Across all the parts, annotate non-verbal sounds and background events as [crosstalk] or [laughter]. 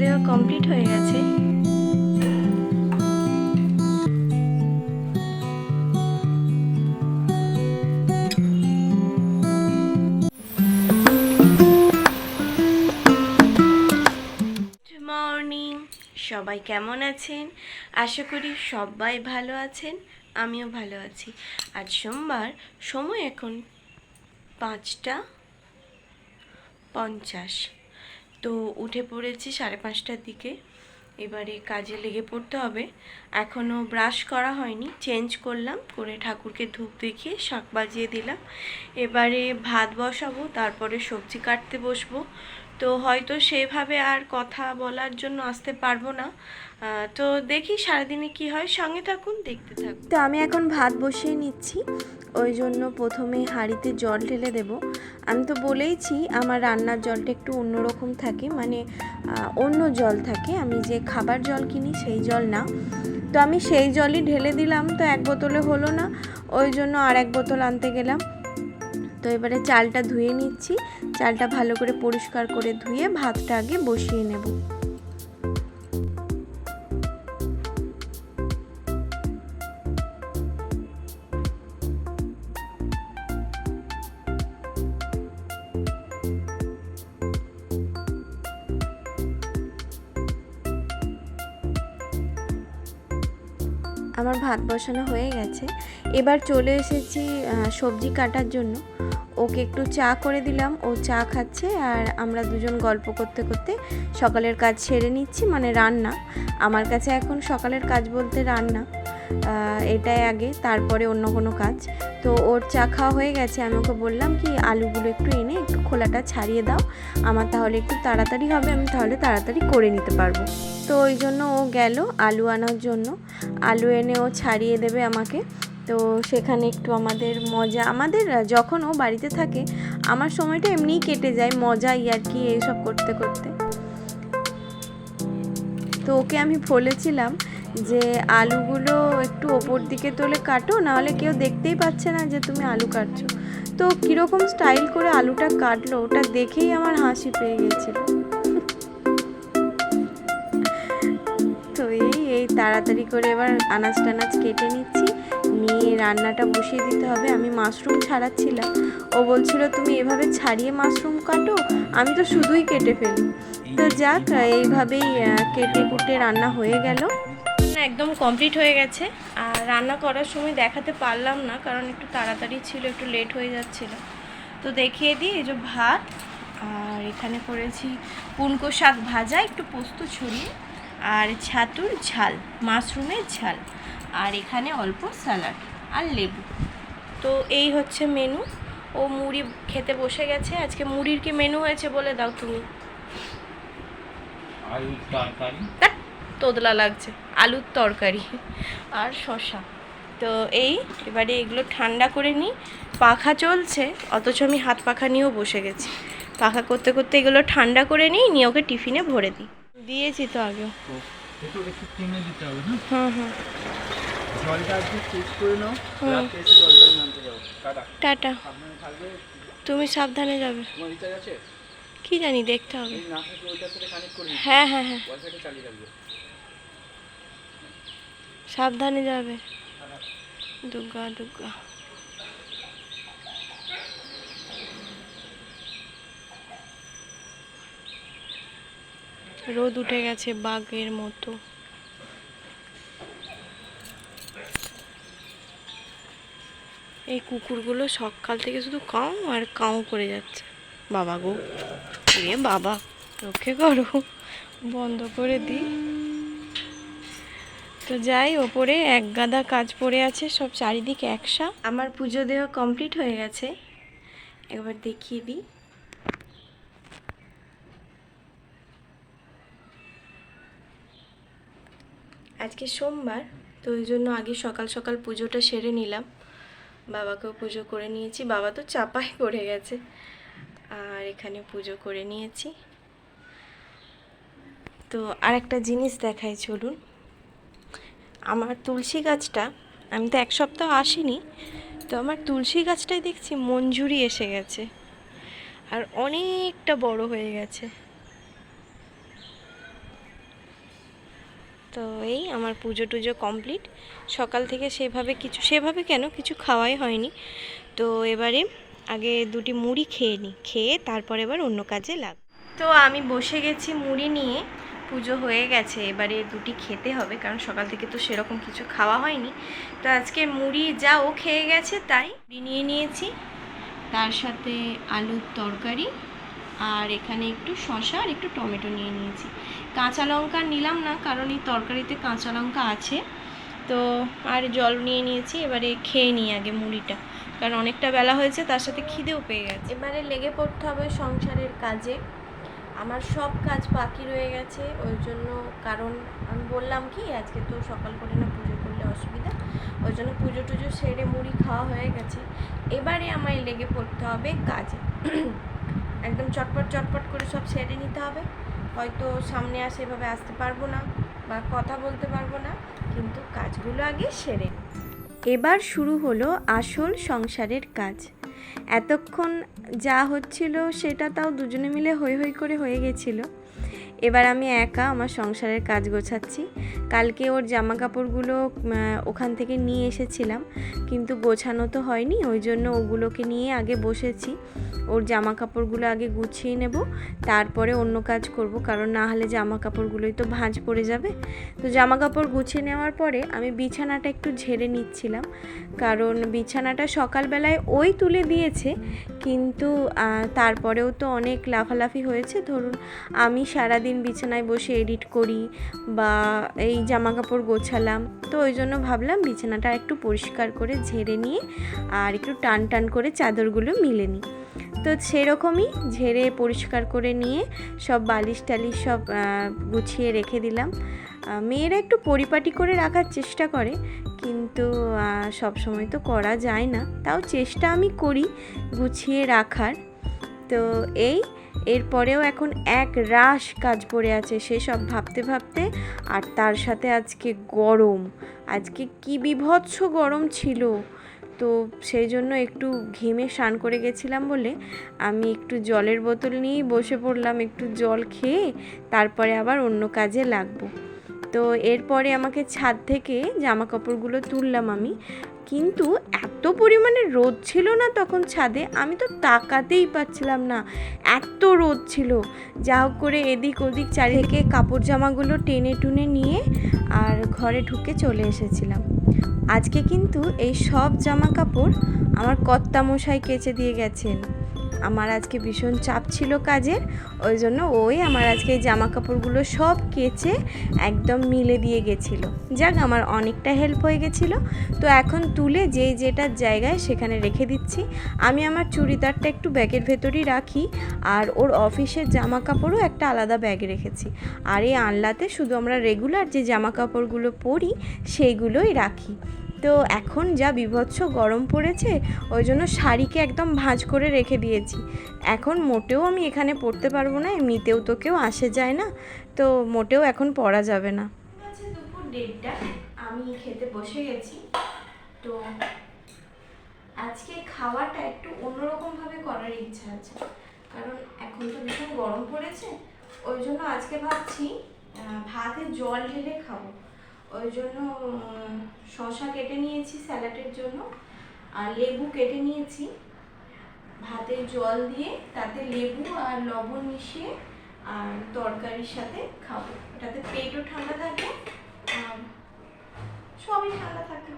দেওয়া কমপ্লিট হয়ে গেছে। সবাই কেমন আছেন? আশা করি সবাই ভালো আছেন, আমিও ভালো আছি। আজ সোমবার, সময় এখন পাঁচটা পঞ্চাশ। তো উঠে পড়েছি সাড়ে পাঁচটার দিকে। এবারে কাজে লেগে পড়তে হবে। এখনও ব্রাশ করা হয়নি, চেঞ্জ করলাম, করে ঠাকুরকে ধূপ দেখিয়ে শাক বাজিয়ে দিলাম। এবারে ভাত বসাবো, তারপরে সবজি কাটতে বসবো। তো হয়তো সেভাবে আর কথা বলার জন্য আসতে পারব না। তো দেখি সারাদিনে কি হয়। সঙ্গে থাকুন, দেখতে থাকুন। তো আমি এখন ভাত বসিয়ে নিচ্ছি। ওই জন্য প্রথমে হাঁড়িতে জল ঢেলে দেব। আমি তো বলেইছি, আমার রান্নার জলটা একটু অন্যরকম থাকে মানে অন্য জল থাকে। আমি যে খাবার জল কিনি সেই জল না। তো আমি সেই জলই ঢেলে দিলাম, তো এক বোতলে হলো না। ওই জন্য আর এক বোতল আনতে গেলাম। তো এবারে চালটা ধুয়ে নিচ্ছি। চালটা ভালো করে পরিষ্কার করে ধুয়ে ভাতটা আগে বসিয়ে নেব। আমার ভাত বসানো হয়ে গেছে। এবার চলে এসেছি সবজি কাটার জন্য। ওকে একটু চা করে দিলাম, ও চা খাচ্ছে আর আমরা দুজন গল্প করতে করতে সকালের কাজ সেরে নিচ্ছি মানে রান্না। আমার কাছে এখন সকালের কাজ বলতে রান্না। এটাই আগে, তারপরে অন্য কোনো কাজ। তো ওর চা খাওয়া হয়ে গেছে। আমি ওকে বললাম কি, আলুগুলো একটু এনে একটু খোলাটা ছাড়িয়ে দাও। আমার তাহলে একটু তাড়াতাড়ি হবে, আমি তাহলে তাড়াতাড়ি করে নিতে পারব। তো ওই জন্য ও গেল আলু আনার জন্য। আলু এনে ও ছাড়িয়ে দেবে আমাকে। তো সেখানে একটু আমাদের মজা, আমাদের যখন ও বাড়িতে থাকে, আমার সময়টা এমনিই কেটে যায় মজা ইয়ার্কি এইসব করতে করতে। তো ওকে আমি বলেছিলাম যে আলুগুলো একটু ওপর দিকে তোলে কাটো নাহলে কেউ দেখতেই পাচ্ছে না যে তুমি আলু কাটছো। তো কীরকম স্টাইল করে আলুটা কাটলো ওটা দেখেই আমার হাসি পেয়ে গেছিল। তো এই এই তাড়াতাড়ি করে এবার আনাজ টানাজ কেটে নিচ্ছি। নিয়ে রান্নাটা বসিয়ে দিতে হবে। আমি মাশরুম ছাড়াচ্ছিলাম। ও বলছিল তুমি এভাবে ছাড়িয়ে মাশরুম কাটো আমি তো শুধুই কেটে ফেলি। তো যাক এইভাবেই কেটে কুটে রান্না হয়ে গেল। একদম কমপ্লিট হয়ে গেছে। আর রান্না করার সময় দেখাতে পারলাম না কারণ একটু তাড়াতাড়ি ছিল একটু লেট হয়ে যাচ্ছিল। তো দেখিয়ে দিই এই যে ভাত আর এখানে করেছি পুনকো শাক ভাজা একটু পোস্ত ছড়িয়ে আর ছাতুর ঝাল মাশরুমের ঝাল আর এখানে অল্প স্যালাড আর লেবু। তো এই হচ্ছে মেনু ও মুড়ি খেতে বসে গেছে আজকে মুড়ির কি মেনু হয়েছে বলে দাও তুমি। তোদলা লাগছে আলুর তরকারি আর শশা তো এই এবারে এগুলো ঠান্ডা করে নিই। পাখা চলছে অথচ আমি হাত পাখা নিয়েও বসে গেছি। পাখা করতে করতে এগুলো ঠান্ডা করে নিই নিয়ে ওকে টিফিনে ভরে দিই। দিয়েছি তো নামতে যাও। টাটা। তুমি সাবধানে যাবে। কি জানি দেখতে হবে। হ্যাঁ হ্যাঁ হ্যাঁ। সাবধানে যাবে। দুর্গা দুর্গা। রোদ উঠে গেছে বাঘের মতো। এই কুকুরগুলো সকাল থেকে শুধু কাউ আর কাউ করে যাচ্ছে। বাবা গো, এ বাবা, রক্ষে করো। বন্ধ করে দিই। তো যাই, ওপরে এক গাদা কাজ পড়ে আছে, সব চারিদিকে একসা। আমার পুজো দেওয়া কমপ্লিট হয়ে গেছে। একবার দেখিয়ে দিই। আজকে সোমবার, তো ওই জন্য আগে সকাল সকাল পুজোটা সেরে নিলাম। বাবাকেও পুজো করে নিয়েছি। বাবা তো চাপাই পড়ে গেছে। আর এখানে পুজো করে নিয়েছি। তো আর একটা জিনিস দেখাই, চলুন। আমার তুলসী গাছটা, আমি তো এক সপ্তাহ আসিনি, তো আমার তুলসী গাছটাই দেখছি মঞ্জুরি এসে গেছে। আর অনেকটা বড় হয়ে গেছে। তো এই আমার পুজো টুজো কমপ্লিট। সকাল থেকে সেভাবে কিছু, সেভাবে কেন কিছু খাওয়াই হয়নি। তো এবারে আগে দুটি মুড়ি খেয়ে নিই খেয়ে তারপর এবার অন্য কাজে লাগ তো আমি বসে গেছি মুড়ি নিয়ে। পুজো হয়ে গেছে, এবারে দুটি খেতে হবে, কারণ সকাল থেকে তো সেরকম কিছু খাওয়া হয়নি। তো আজকে মুড়ি যা ও খেয়ে গেছে তাই নিয়ে নিয়েছি। তার সাথে আলুর তরকারি আর এখানে একটু শসা আর একটু টমেটো নিয়ে নিয়েছি। কাঁচা লঙ্কা নিলাম না, কারণ এই তরকারিতে কাঁচা লঙ্কা আছে। তো আর জল নিয়ে নিয়েছি, এবারে খেয়ে নিই আগে মুড়িটা, কারণ অনেকটা বেলা হয়েছে, তার সাথে খিদেও পেয়ে গেছে। এবারে লেগে পড়তে হবে সংসারের কাজে। আমার সব কাজ বাকি রয়ে গেছে, ওই জন্য কারণ আমি বললাম কি, আজকে তো সকাল করে না পুজো করলে অসুবিধা, ওই জন্য পুজো টুজো সেরে মুড়ি খাওয়া হয়ে গেছে। এবারে আমায় লেগে পড়তে হবে কাজে। [clears throat] একদম চটপট চটপট করে সব সেরে নিতে হবে। হয়তো সামনে আসে এভাবে আসতে পারব না বা কথা বলতে পারব না, কিন্তু কাজগুলো আগে সেরে। এবার শুরু হলো আসল সংসারের কাজ। এতক্ষণ যা হচ্ছিল সেটা তাও দুজনে মিলে হৈ হৈ করে হয়ে গেছিল। এবার আমি একা আমার সংসারের কাজ গোছাচ্ছি। কালকে ওর জামা কাপড়গুলো ওখান থেকে নিয়ে এসেছিলাম, কিন্তু গোছানো তো হয়নি, ওই জন্য ওগুলোকে নিয়ে আগে বসেছি। ওর জামা কাপড়গুলো আগে গুছিয়ে নেব, তারপরে অন্য কাজ করব, কারণ না হলে জামা কাপড়গুলোই তো ভাঁজ পড়ে যাবে। তো জামা কাপড় গুছিয়ে নেওয়ার পরে আমি বিছানাটা একটু ঝেড়ে নিচ্ছিলাম, কারণ বিছানাটা সকালবেলায় ওই তুলে দিয়েছে, কিন্তু তারপরেও তো অনেক লাফালাফি হয়েছে। ধরুন, আমি সারাদিন বিছানায় বসে এডিট করি বা এই জামা কাপড় গোছালাম। তো ওই জন্য ভাবলাম বিছানাটা একটু পরিষ্কার করে ঝেড়ে নিয়ে আর একটু টান টান করে চাদরগুলো মিলে নিই। তো সেরকমই ঝেড়ে পরিষ্কার করে নিয়ে সব বালিশ টালিশ সব গুছিয়ে রেখে দিলাম। মেয়েরা একটু পরিপাটি করে রাখার চেষ্টা করে কিন্তু সব সময় তো করা যায় না। তাও চেষ্টা আমি করি গুছিয়ে রাখার। তো এই এরপরেও এখন এক রাশ কাজ পড়ে আছে সেসব ভাবতে ভাবতে, আর তার সাথে আজকে গরম। আজকে কি বিভৎস গরম ছিল। তো সেই জন্য একটু ঘেমে স্নান করে গেছিলাম বলে আমি একটু জলের বোতল নিয়েই বসে পড়লাম, একটু জল খেয়ে তারপরে আবার অন্য কাজে লাগবো। তো এরপরে আমাকে ছাদ থেকে জামা কাপড়গুলো তুললাম আমি। কিন্তু এত পরিমাণে রোদ ছিল না তখন ছাদে, আমি তো তাকাতেই পাচ্ছিলাম না। এত রোদ ছিল। যা হোক করে এদিক ওদিক চারিদিকে কাপড় জামাগুলো টেনে টুনে নিয়ে আর ঘরে ঢুকে চলে এসেছিলাম। আজকে কিন্তু এই সব জামা কাপড় আমার কর্তামশাই কেচে দিয়ে গেছেন। আমার আজকে ভীষণ চাপ ছিল কাজের, ওই জন্য ওই আমার আজকে এই জামা কাপড়গুলো সব কেচে একদম মিলে দিয়ে গেছিল। যাক, আমার অনেকটা হেল্প হয়ে গেছিল। তো এখন তুলে যে যেটার জায়গায় সেখানে রেখে দিচ্ছি। আমি আমার চুড়িদারটা একটু ব্যাগের ভেতরই রাখি আর ওর অফিসের জামা কাপড়ও একটা আলাদা ব্যাগে রেখেছি। আর এই আনলাতে শুধু আমরা রেগুলার যে জামা কাপড়গুলো পরি, সেইগুলোই রাখি। তো এখন যা বিভৎস গরম পড়েছে, ওই জন্য শাড়িকে একদম ভাঁজ করে রেখে দিয়েছি। এখন মোটেও আমি এখানে পড়তে পারব না, এমনিতেও তো কেউ আসে যায় না, তো মোটেও এখন পরা যাবে না। দেড়টা, আমি খেতে বসে গেছি। তো আজকে খাওয়াটা একটু অন্যরকম ভাবে করার ইচ্ছা আছে, কারণ এখন তো ভীষণ গরম পড়েছে, ওই জন্য আজকে ভাবছি ভাতে জল ঢেলে খাব। ওই জন্য শসা কেটে নিয়েছি স্যালাডের জন্য, আর লেবু কেটে নিয়েছি। ভাতে জল দিয়ে তাতে লেবু আর লবণ মিশিয়ে আর তরকারির সাথে খাব। এটাতে পেটও ঠান্ডা থাকে সবই ঠান্ডা থাকে।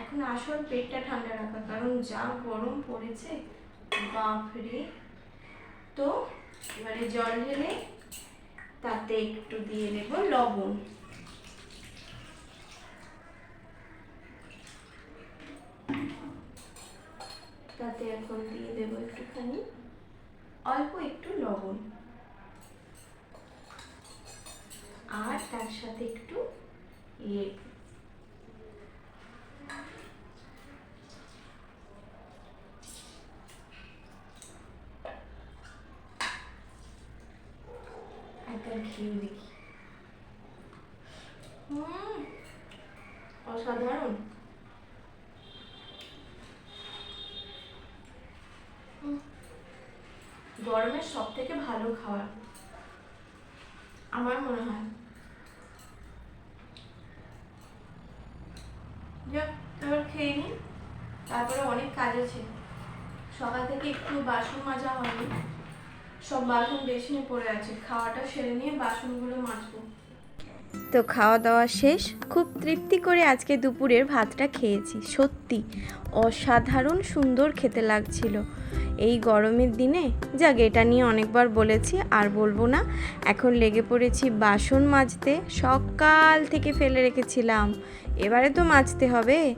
এখন আসল পেটটা ঠান্ডা রাখা কারণ যা গরম পড়েছে, বাপরে। তো এবারে জল ঢেলে তাতে একটু দিয়ে দেবো লবণ। তাতে এখন দিয়ে দেবো একটুখানি। অল্প একটু লবণ। আর তার সাথে একটু লেবু। সব থেকে ভালো খাবার। আমার মনে হয়। খেয়ে নিই। তারপরে অনেক কাজ আছে। সকাল থেকে একটু বাসন মাজা হয়নি। সব বাসন নিয়ে পড়ে আছে। খাওয়াটা সেরে নিয়ে বাসনগুলো মাজবো। তো খাওয়া দাওয়া শেষ। খুব তৃপ্তি করে আজকে দুপুরের ভাতটা খেয়েছি। সত্যি, অসাধারণ সুন্দর খেতে লাগছিল। এই গরমের দিনে, যাক, এটা নিয়ে অনেকবার বলেছি, আর বলব না, এখন লেগে পড়েছি বাসন মাজতে, সকাল থেকে ফেলে রেখেছিলাম। এবারে তো মাজতে হবে।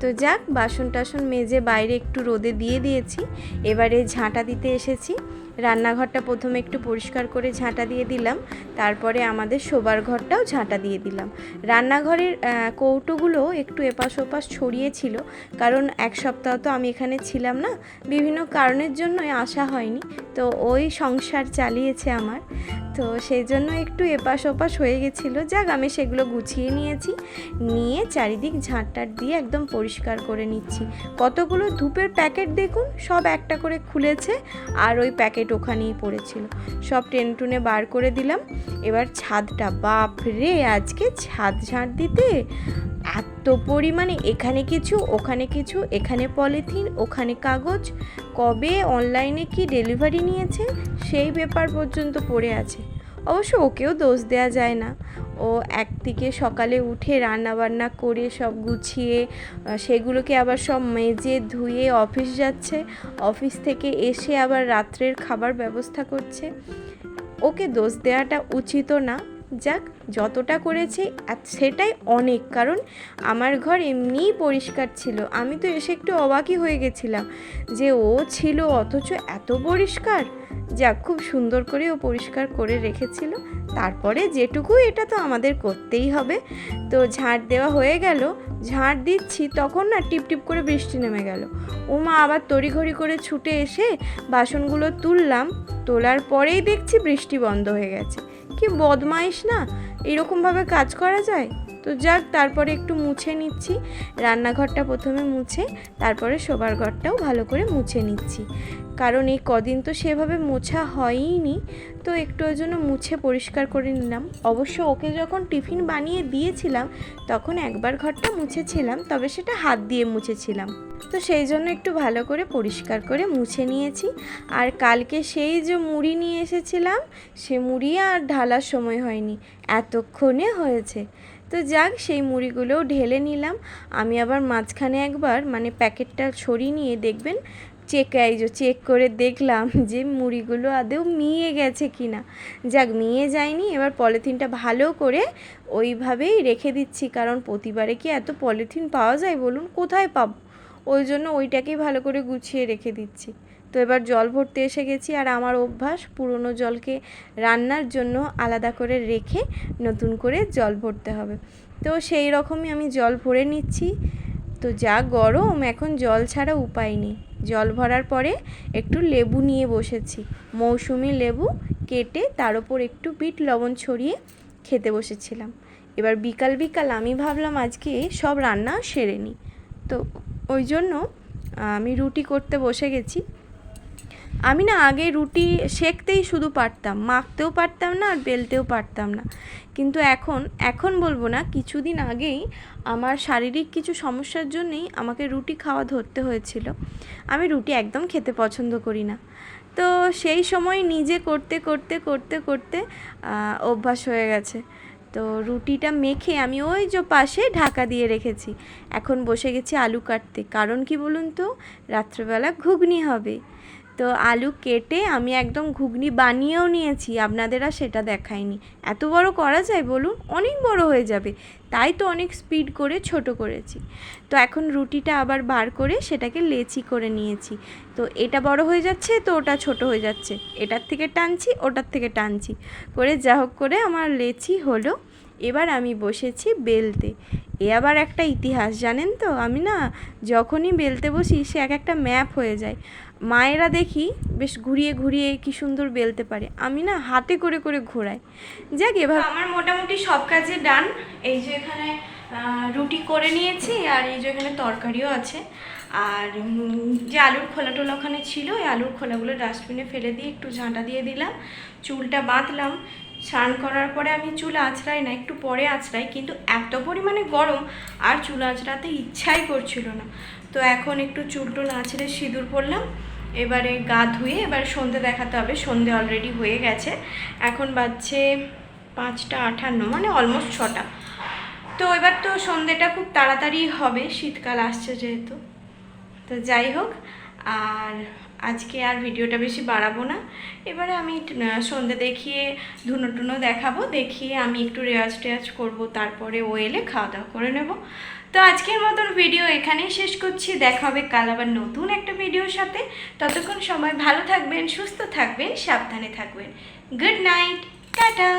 তো যাক বাসন টাসন মেজে বাইরে একটু রোদে দিয়ে দিয়েছি। এবারে ঝাঁটা দিতে এসেছি। রান্নাঘরটা প্রথমে একটু পরিষ্কার করে ঝাঁটা দিয়ে দিলাম, তারপরে আমাদের শোবার ঘরটাও ঝাঁটা দিয়ে দিলাম। রান্নাঘরের কৌটোগুলো একটু এপাশ ওপাশ ছড়িয়েছিল কারণ এক সপ্তাহ তো আমি এখানে ছিলাম না, বিভিন্ন কারণের জন্যই আসা হয়নি, তো ওই সংসার চালিয়েছে আমার। তো সেই জন্য একটু এপাশ ওপাশ হয়ে গেছিল, যাক আমি সেগুলো গুছিয়ে নিয়েছি, নিয়ে চারিদিক ঝাঁটটার দিয়ে একদম পরিষ্কার করে নিচ্ছি। কতগুলো ধূপের প্যাকেট দেখুন, সব একটা করে খুলেছে, আর ওই প্যাকেট ওখানেই পড়েছিল। সব টেনে টুনে বার করে দিলাম। এবার ছাদটা, বাপ রে, আজকে ছাদ ঝাঁট দিতে? এত পরিমাণে, এখানে কিছু, ওখানে কিছু, এখানে পলিথিন, ওখানে কাগজ, কবে অনলাইনে কি ডেলিভারি নিয়েছে? সেই ব্যাপার পর্যন্ত পড়ে আছে। অবশ্য ওকেও দোষ দেওয়া যায় না। ও একদিকে সকালে উঠে রান্নাবান্না করে সব গুছিয়ে সেগুলোকে আবার সব মেজে ধুয়ে অফিস যাচ্ছে। অফিস থেকে এসে আবার রাত্রের খাবার ব্যবস্থা করছে। ওকে দোষ দেওয়াটা উচিত না। যাক, যতটা করেছে সেটাই অনেক, কারণ আমার ঘর এমনিই পরিষ্কার ছিল। আমি তো এসে একটু অবাকই হয়ে গেছিলাম যে ও ছিল অথচ এত পরিষ্কার। যাক, খুব সুন্দর করে ও পরিষ্কার করে রেখেছিল। তারপরে যেটুকু, এটা তো আমাদের করতেই হবে। তো ঝাঁট দেওয়া হয়ে গেল। ঝাঁট দিচ্ছি, তখন না টিপ টিপ করে বৃষ্টি নেমে গেল। ও মা আবার তড়িঘড়ি করে ছুটে এসে বাসনগুলো তুললাম। তোলার পরেই দেখছি বৃষ্টি বন্ধ হয়ে গেছে। কি বদমাইশ না? এরকমভাবে কাজ করা যায়? তো যাক, তারপরে একটু মুছে নিচ্ছি। রান্নাঘরটা প্রথমে মুছে, তারপরে শোবার ঘরটাও ভালো করে মুছে নিচ্ছি। কারণ এই কদিন তো সেভাবে মোছা হয়ইনি, তো একটু ওই জন্য মুছে পরিষ্কার করে নিলাম। অবশ্য ওকে যখন টিফিন বানিয়ে দিয়েছিলাম, তখন একবার ঘরটা মুছেছিলাম, তবে সেটা হাত দিয়ে মুছেছিলাম। তো সেই জন্য একটু ভালো করে পরিষ্কার করে মুছে নিয়েছি। আর কালকে সেই যে মুড়ি নিয়ে এসেছিলাম, সে মুড়ি আর ঢালার সময় হয়নি, এতক্ষণে হয়েছে। তো যাক, সেই মুড়িগুলোও ঢেলে নিলাম। আমি আবার মাঝখানে একবার মানে প্যাকেটটা ছড়িয়ে নিয়ে দেখবেন চেক যে চেক করে দেখলাম [laughs] যে মুড়িগুলো আদৌ মিয়ে গেছে কি না যাক, মিয়ে যায়নি, এবার পলিথিনটা ভালো করে ওইভাবেই রেখে দিচ্ছি, কারণ প্রতিবারে কি এত পলিথিন পাওয়া যায় বলুন? কোথায় পাবো? ওই জন্য ওইটাকেই ভালো করে গুছিয়ে রেখে দিচ্ছি। তো এবার জল ভরতে এসে গেছি আর আমার অভ্যাস পুরনো জলকে রান্নার জন্য আলাদা করে রেখে নতুন করে জল ভরতে হবে। তো সেই রকমই আমি জল ভরে নিচ্ছি। তো যা গরম, এখন জল ছাড়া উপায় নেই। জল ভরার পরে একটু লেবু নিয়ে বসেছি। মৌসুমি লেবু কেটে তার ওপর একটু বিট লবণ ছড়িয়ে খেতে বসেছিলাম। এবার বিকাল বিকাল আমি ভাবলাম আজকে সব রান্না সেরে নিই। তো ওই জন্য আমি রুটি করতে বসে গেছি। আমি না আগে রুটি সেকতেই শুধু পারতাম, মাখতেও পারতাম না আর বেলতেও পারতাম না। কিন্তু এখন এখন বলব না, কিছুদিন আগেই আমার শারীরিক কিছু সমস্যার জন্যেই আমাকে রুটি খাওয়া ধরতে হয়েছিল। আমি রুটি একদম খেতে পছন্দ করি না। তো সেই সময় নিজে করতে করতে করতে করতে অভ্যাস হয়ে গেছে। তো রুটিটা মেখে আমি ওই যে পাশে ঢাকা দিয়ে রেখেছি। এখন বসে গেছি আলু কাটতে। কারণ কি বলুন তো? রাত্রেবেলা ঘুগনি হবে। তো আলু কেটে আমি একদম ঘুগনি বানিয়েও নিয়েছি, আপনাদের আর সেটা দেখায়নি এত বড় করা যায় বলুন? অনেক বড় হয়ে যাবে। তাই তো অনেক স্পিড করে, ছোট করেছি। তো এখন রুটিটা আবার বার করে সেটাকে লেচি করে নিয়েছি। তো এটা বড় হয়ে যাচ্ছে, তো ওটা ছোট হয়ে যাচ্ছে। এটার থেকে টানছি, ওটার থেকে টানছি। করে যা হোক করে আমার লেচি হলো। এবার আমি বসেছি বেলতে। এ আবার একটা ইতিহাস জানেন তো? আমি না যখনই বেলতে বসি, সে এক একটা ম্যাপ হয়ে যায়। মায়েরা দেখি বেশ ঘুরিয়ে ঘুরিয়ে কি সুন্দর বেলতে পারে। আমি না হাতে করে করে ঘোরাই। যাক এবার আমার মোটামুটি সব কাজে ডান। এই যে এখানে রুটি করে নিয়েছি আর এই যে এখানে তরকারিও আছে। আর যে আলুর খোলা টোলা ওখানে ছিল ওই আলুর খোলাগুলো ডাস্টবিনে ফেলে দিয়ে একটু ঝাঁটা দিয়ে দিলাম। চুলটা বাঁধলাম। স্নান করার পরে আমি চুল আঁচড়াই না একটু পরে আঁচড়াই কিন্তু এত পরিমাণে গরম আর চুল আঁচড়াতে ইচ্ছাই করছিল না। তো এখন একটু চুল টুল আঁচড়ে সিঁদুর পরলাম। এবারে গা ধুয়ে এবার সন্ধে দেখাতে হবে। সন্ধে অলরেডি হয়ে গেছে। এখন বাজছে পাঁচটা আটান্ন মানে অলমোস্ট ছটা। তো এবার তো সন্ধেটা খুব তাড়াতাড়ি হবে, শীতকাল আসছে যেহেতু। তো যাই হোক, আর আজকে আর ভিডিওটা বেশি বাড়াবো না। এবারে আমি সন্ধে দেখিয়ে ধুনো টুনো দেখাবো। দেখিয়ে আমি একটু রেওয়াজ টেয়াজ করব, তারপরে ও এলে খাওয়া দাওয়া করে নেব। তো আজকের মতন ভিডিও এখানেই শেষ করছি। দেখা হবে কাল আবার নতুন একটা ভিডিওর সাথে। ততক্ষণ সময় ভালো থাকবেন, সুস্থ থাকবেন, সাবধানে থাকবেন। Good night tata!